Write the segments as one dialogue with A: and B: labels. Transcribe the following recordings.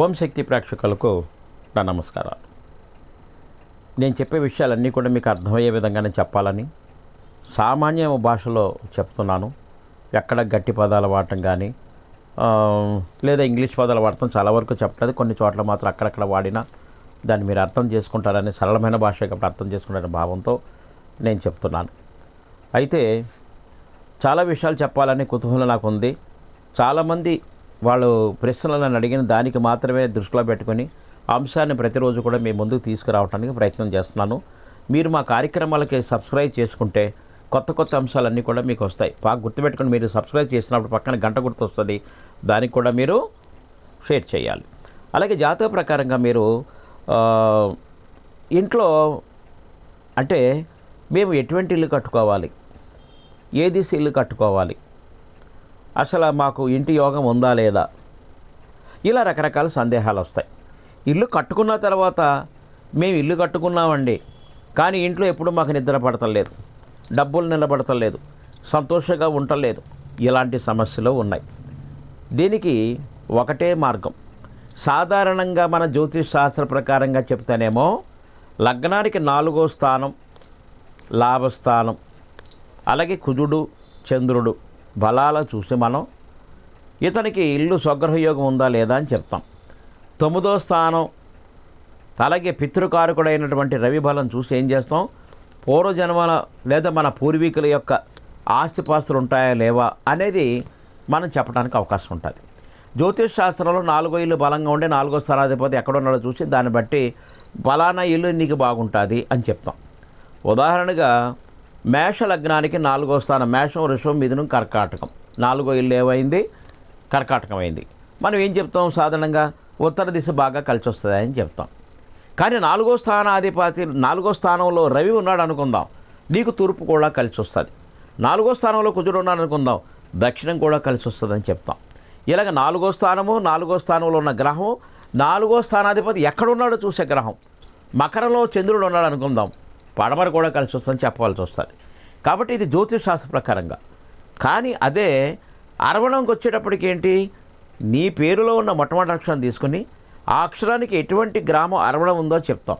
A: ఓం శక్తి ప్రేక్షకులకు నా నమస్కారాలు. నేను చెప్పే విషయాలన్నీ కూడా మీకు అర్థమయ్యే విధంగానే చెప్పాలని సామాన్య భాషలో చెప్తున్నాను. ఎక్కడ గట్టి పదాలు వాడటం కానీ లేదా ఇంగ్లీష్ పదాలు వాడటం చాలా వరకు చెప్పలేదు. కొన్ని చోట్ల మాత్రం అక్కడక్కడ వాడినా దాన్ని మీరు అర్థం చేసుకుంటారని సరళమైన భాష కాబట్టి అర్థం చేసుకుంటారనే భావంతో నేను చెప్తున్నాను. అయితే చాలా విషయాలు చెప్పాలని కుతూహలం నాకు ఉంది. చాలామంది వాళ్ళు ప్రశ్నలు నన్ను అడిగిన దానికి మాత్రమే దృష్టిలో పెట్టుకొని అంశాన్ని ప్రతిరోజు కూడా మీ ముందుకు తీసుకురావడానికి ప్రయత్నం చేస్తున్నాను. మీరు మా కార్యక్రమాలకి సబ్స్క్రైబ్ చేసుకుంటే కొత్త కొత్త అంశాలన్నీ కూడా మీకు వస్తాయి. బాగా గుర్తుపెట్టుకొని మీరు సబ్స్క్రైబ్ చేసినప్పుడు పక్కన గంట గుర్తు వస్తుంది దానికి కూడా మీరు షేర్ చేయాలి. అలాగే జాతక ప్రకారంగా మీరు ఇంట్లో అంటే మేము ఎటువంటి ఇల్లు కట్టుకోవాలి? ఏ దిశ ఇల్లు కట్టుకోవాలి? అసలు మాకు ఇంటి యోగం ఉందా లేదా? ఇలా రకరకాల సందేహాలు వస్తాయి ఇల్లు కట్టుకున్న తర్వాత మేము ఇల్లు కట్టుకున్నామండి. కానీ ఇంట్లో ఎప్పుడు మాకు నిద్ర పడతలేదు. డబ్బులు నిలబడతలేదు. సంతోషంగా ఉండలేదు. ఇలాంటి సమస్యలు ఉన్నాయి. దీనికి ఒకటే మార్గం. సాధారణంగా మన జ్యోతిష్ శాస్త్ర ప్రకారంగా చెప్తేనేమో లగ్నానికి నాలుగో స్థానం లాభస్థానం అలాగే కుజుడు చంద్రుడు బలాల చూసి మనం ఇతనికి ఇల్లు స్వగ్రహయోగం ఉందా లేదా అని చెప్తాం. తొమ్మిదో స్థానం అలాగే పితృకారకుడైనటువంటి రవి బలం చూసి ఏం చేస్తాం? పూర్వజన్మల లేదా మన పూర్వీకుల యొక్క ఆస్తిపాస్తులు ఉంటాయా లేవా అనేది మనం చెప్పడానికి అవకాశం ఉంటుంది. జ్యోతిష్ శాస్త్రంలో నాలుగో ఇల్లు బలంగా ఉండే నాలుగో స్థానాధిపతి ఎక్కడున్నాడో చూసి దాన్ని బట్టి ఫలానా ఇల్లు నీకు బాగుంటుంది అని చెప్తాం. ఉదాహరణగా మేష లగ్నానికి నాలుగో స్థానం మేషం వృషభం మిథునం కర్కాటకం. నాలుగో ఇల్లు ఏమైంది? కర్కాటకం అయింది మనం ఏం చెప్తాం సాధారణంగా? ఉత్తర దిశ బాగా కలిసి వస్తుంది అని చెప్తాం. కానీ నాలుగో స్థానాధిపతి నాలుగో స్థానంలో రవి ఉన్నాడు అనుకుందాం. నీకు తూర్పు కూడా కలిసి వస్తుంది నాలుగో స్థానంలో కుజుడు ఉన్నాడు అనుకుందాం. దక్షిణం కూడా కలిసి వస్తుందని చెప్తాం. ఇలాగ నాలుగో స్థానము నాలుగో స్థానంలో ఉన్న గ్రహం నాలుగో స్థానాధిపతి ఎక్కడున్నాడో చూసే గ్రహం. మకరంలో చంద్రుడు ఉన్నాడు అనుకుందాం. పడమర కూడా కలిసి వస్తుందని చెప్పవలసి వస్తుంది. కాబట్టి ఇది జ్యోతిషాస్త్ర ప్రకారంగా. కానీ అదే అరవణంకి వచ్చేటప్పటికి ఏంటి? నీ పేరులో ఉన్న మొట్టమొదటి అక్షరం తీసుకుని ఆ అక్షరానికి ఎటువంటి గ్రామం అరవడం ఉందో చెప్తాం.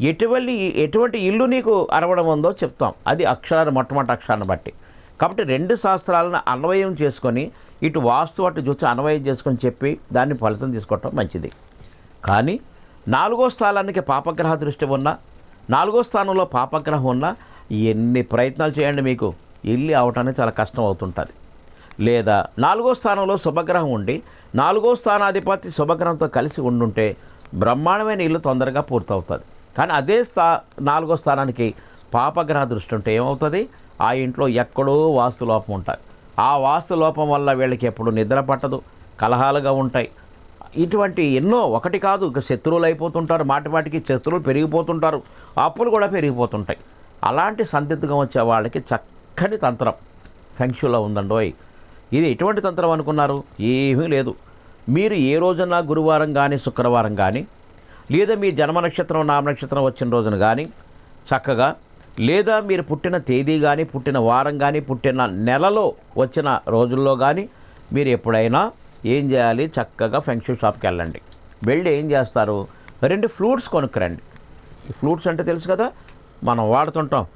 A: ఎటువంటి ఎటువంటి ఇల్లు నీకు అరవడం ఉందో చెప్తాం. అది అక్షరాన్ని మొట్టమొదటి అక్షరాన్ని బట్టి. కాబట్టి రెండు శాస్త్రాలను అన్వయం చేసుకొని ఇటు వాస్తు అటు చూసి అన్వయం చేసుకొని చెప్పి దాన్ని ఫలితం తీసుకోవటం మంచిది. కానీ నాలుగో స్థానానికి పాపగ్రహ దృష్టి ఉన్నా నాలుగో స్థానంలో పాపగ్రహం ఉన్నా ఎన్ని ప్రయత్నాలు చేయండి మీకు ఇల్లు అవటానికి చాలా కష్టం అవుతుంటుంది. లేదా నాలుగో స్థానంలో శుభగ్రహం ఉండి నాలుగో స్థానాధిపతి శుభగ్రహంతో కలిసి ఉండుంటే బ్రహ్మాండమైన ఇల్లు తొందరగా పూర్తవుతుంది. కానీ అదే స్థా నాలుగో స్థానానికి పాపగ్రహ దృష్టి ఉంటే ఏమవుతుంది? ఆ ఇంట్లో ఎక్కడో వాస్తు లోపం ఉంటుంది. ఆ వాస్తు లోపం వల్ల వీళ్ళకి ఎప్పుడు నిద్ర పట్టదు కలహాలుగా ఉంటాయి. ఇటువంటి ఎన్నో ఒకటి కాదు ఇక శత్రువులు అయిపోతుంటారు మాటి మాటికి శత్రువులు పెరిగిపోతుంటారు అప్పులు కూడా పెరిగిపోతుంటాయి. అలాంటి సందిగ్ధంగా వచ్చే వాళ్ళకి చక్కని తంత్రం ఫెంక్షులో ఉందండోయ్ ఇది ఎటువంటి తంత్రం అనుకున్నారు? ఏమీ లేదు. మీరు ఏ రోజున గురువారం కానీ శుక్రవారం కానీ లేదా మీ జన్మ నక్షత్రం నామ నక్షత్రం వచ్చిన రోజున కానీ చక్కగా లేదా మీరు పుట్టిన తేదీ కానీ పుట్టిన వారం కానీ పుట్టిన నెలలో వచ్చిన రోజుల్లో కానీ మీరు ఎప్పుడైనా ఏం చేయాలి? చక్కగా ఫెంక్షన్ షాప్కి వెళ్ళండి వెళ్ళి ఏం చేస్తారు? రెండు ఫ్లూట్స్ కొనుక్కురండి. ఫ్లూట్స్ అంటే తెలుసు కదా? మనం వాడుతుంటాం.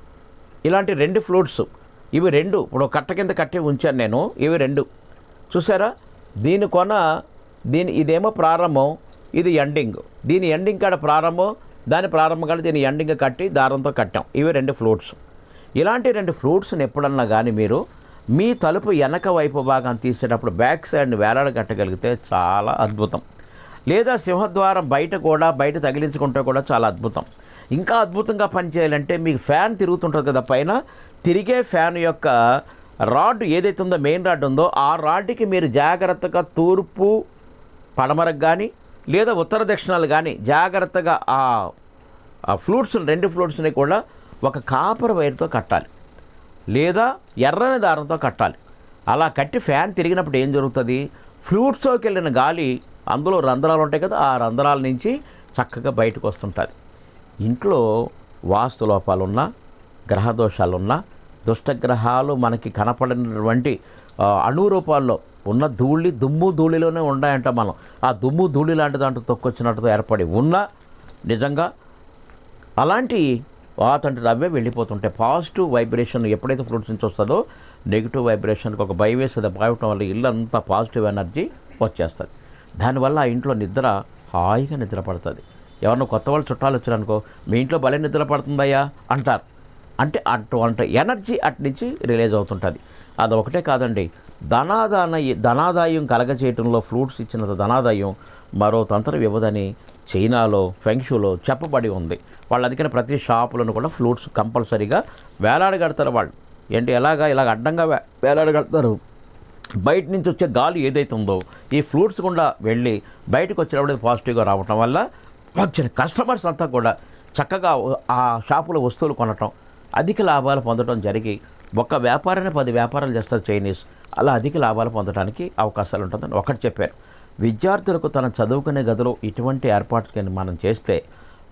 A: ఇలాంటి రెండు ఫ్లూట్స్ ఇవి రెండు. ఇప్పుడు కట్ట కింద కట్టి ఉంచాను నేను. ఇవి రెండు. చూసారా? దీని కొన దీని ఇదేమో ప్రారంభం. ఇది ఎండింగ్ దీని ఎండింగ్ కాడ ప్రారంభం. దాని ప్రారంభం కాడ దీని ఎండింగ్ కట్టి దారంతో కట్టాం. ఇవి రెండు ఫ్లూట్స్ ఇలాంటి రెండు ఫ్లూట్స్ని ఎప్పుడన్నా కానీ మీరు మీ తలుపు వెనక వైపు భాగం తీసేటప్పుడు బ్యాక్ సైడ్ని వేలాడగట్టగలిగితే చాలా అద్భుతం. లేదా సింహద్వారం బయట కూడా బయట తగిలించుకుంటే కూడా చాలా అద్భుతం. ఇంకా అద్భుతంగా పనిచేయాలంటే మీకు ఫ్యాన్ తిరుగుతుంటుంది కదా పైన. తిరిగే ఫ్యాన్ యొక్క రాడ్ ఏదైతే ఉందో మెయిన్ రాడ్ ఉందో ఆ రాడ్కి మీరు జాగ్రత్తగా తూర్పు పడమరకు కానీ లేదా ఉత్తర దక్షిణాలు కానీ జాగ్రత్తగా ఆ ఫ్లూట్స్ రెండు ఫ్లూట్స్ని కూడా ఒక కాపర్ వైర్తో కట్టాలి. లేదా ఎర్రని దారంతో కట్టాలి. అలా కట్టి ఫ్యాన్ తిరిగినప్పుడు ఏం జరుగుతుంది? ఫ్లూట్స్లోకి వెళ్ళిన గాలి అందులో రంధ్రాలు ఉంటాయి కదా ఆ రంధ్రాల నుంచి చక్కగా బయటకు వస్తుంటుంది. ఇంట్లో వాస్తు లోపాలున్నా గ్రహ దోషాలున్నా దుష్టగ్రహాలు మనకి కనపడినటువంటి అణురూపాల్లో అణు రూపాల్లో ఉన్న ధూళి దుమ్ము ధూళిలోనే ఉన్నాయంట మనం. ఆ దుమ్ము ధూళి లాంటి దాంట్లో తొక్కొచ్చినట్టుతో ఏర్పడి ఉన్న నిజంగా అలాంటి వాతంటి అవే వెళ్ళిపోతుంటాయి పాజిటివ్ వైబ్రేషన్ ఎప్పుడైతే ఫ్రూట్స్ నుంచి వస్తుందో నెగిటివ్ వైబ్రేషన్కి ఒక భయం వేసేది బాగటం వల్ల ఇల్లు అంతా పాజిటివ్ ఎనర్జీ వచ్చేస్తుంది. దానివల్ల ఆ ఇంట్లో నిద్ర హాయిగా నిద్ర పడుతుంది. ఎవరినో కొత్త వాళ్ళు చుట్టాలు వచ్చారనుకో మీ ఇంట్లో భలే నిద్ర పడుతుందయ్యా అంటారు. అంటే అటువంటి ఎనర్జీ అటు నుంచి రిలీజ్ అవుతుంటుంది. అది ఒకటే కాదండి ధనాదాన ధనాదాయం కలగచేయటంలో ఫ్రూట్స్ ఇచ్చిన ధనాదాయం మరో తంత్ర వ్యవధని చైనాలో ఫెంక్షులో చెప్పబడి ఉంది. వాళ్ళు అందుకని ప్రతి షాపులను కూడా ఫ్రూట్స్ కంపల్సరీగా వేలాడగడతారు వాళ్ళు. ఏంటి ఎలాగా ఇలాగ అడ్డంగా వేలాడగడతారు? బయట నుంచి వచ్చే గాలి ఏదైతే ఉందో ఈ ఫ్రూట్స్ గుండా వెళ్ళి బయటకు వచ్చినప్పుడు పాజిటివ్గా రావటం వల్ల వచ్చిన కస్టమర్స్ అంతా కూడా చక్కగా ఆ షాపులో వస్తువులు కొనటం అధిక లాభాలు పొందడం జరిగి ఒక్క వ్యాపారాన్ని పది వ్యాపారాలు చేస్తారు చైనీస్. అలా అధిక లాభాలు పొందడానికి అవకాశాలు ఉంటుందని ఒకటి చెప్పారు. విద్యార్థులకు తన చదువుకునే గదిలో ఇటువంటి ఏర్పాటు మనం చేస్తే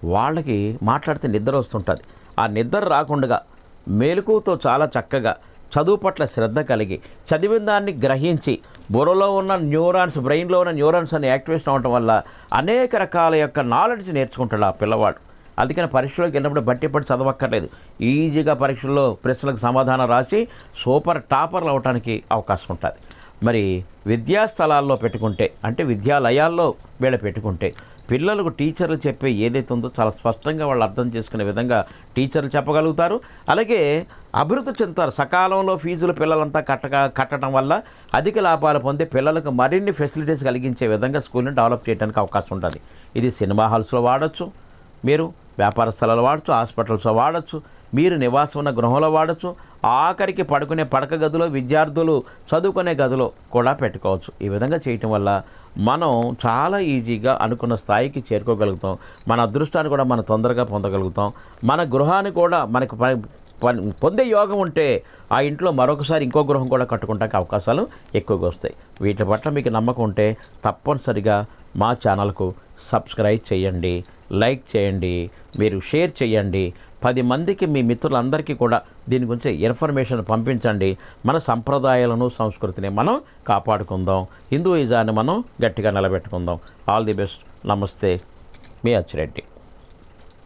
A: వాళ్ళకి మాట్లాడితే నిద్ర వస్తుంటుంది. ఆ నిద్ర రాకుండా మేలుకుతో చాలా చక్కగా చదువు పట్ల శ్రద్ధ కలిగి చదివిన దాన్ని గ్రహించి బుర్రలో ఉన్న న్యూరాన్స్ బ్రెయిన్లో ఉన్న న్యూరాన్స్ అని యాక్టివేషన్ అవ్వటం వల్ల అనేక రకాల యొక్క నాలెడ్జ్ నేర్చుకుంటాడు ఆ పిల్లవాడు. అందుకని పరీక్షలోకి వెళ్ళినప్పుడు బట్టి పట్టి చదవక్కర్లేదు. ఈజీగా పరీక్షల్లో ప్రశ్నలకు సమాధానం రాసి సూపర్ టాపర్లు అవడానికి అవకాశం ఉంటుంది. మరి విద్యా స్థలాల్లో పెట్టుకుంటే అంటే విద్యాలయాల్లో వీళ్ళ పెట్టుకుంటే పిల్లలకు టీచర్లు చెప్పే ఏదైతే ఉందో చాలా స్పష్టంగా వాళ్ళు అర్థం చేసుకునే విధంగా టీచర్లు చెప్పగలుగుతారు. అలాగే అభివృద్ధి చెందుతారు. సకాలంలో ఫీజులు పిల్లలంతా కట్టక కట్టడం వల్ల అధిక లాభాలు పొందే పిల్లలకు మరిన్ని ఫెసిలిటీస్ కలిగించే విధంగా స్కూల్ని డెవలప్ చేయడానికి అవకాశం ఉంటుంది. ఇది సినిమా హాల్స్లో వాడచ్చు. మీరు వ్యాపార స్థలాలు వాడచ్చు హాస్పిటల్స్లో వాడచ్చు మీరు నివాసం ఉన్న గృహంలో వాడచ్చు ఆఖరికి పడుకునే పడక గదిలో విద్యార్థులు చదువుకునే గదిలో కూడా పెట్టుకోవచ్చు. ఈ విధంగా చేయటం వల్ల మనం చాలా ఈజీగా అనుకున్న స్థాయికి చేరుకోగలుగుతాం. మన అదృష్టాన్ని కూడా మనం తొందరగా పొందగలుగుతాం. మన గృహాన్ని కూడా మనకు పొందే యోగం ఉంటే ఆ ఇంట్లో మరొకసారి ఇంకో గృహం కూడా కట్టుకుంటానికి అవకాశాలు ఎక్కువగా వస్తాయి. వీటి పట్ల మీకు నమ్మకం ఉంటే తప్పనిసరిగా మా ఛానల్కు సబ్స్క్రైబ్ చేయండి. లైక్ చేయండి మీరు షేర్ చేయండి. పది మందికి మీ మిత్రులందరికీ కూడా దీని గురించి ఇన్ఫర్మేషన్ పంపించండి. మన సంప్రదాయాలను సంస్కృతిని మనం కాపాడుకుందాం. హిందూయిజాన్ని మనం గట్టిగా నిలబెట్టుకుందాం. All the best. నమస్తే. మీ అచ్చిరెడ్డి.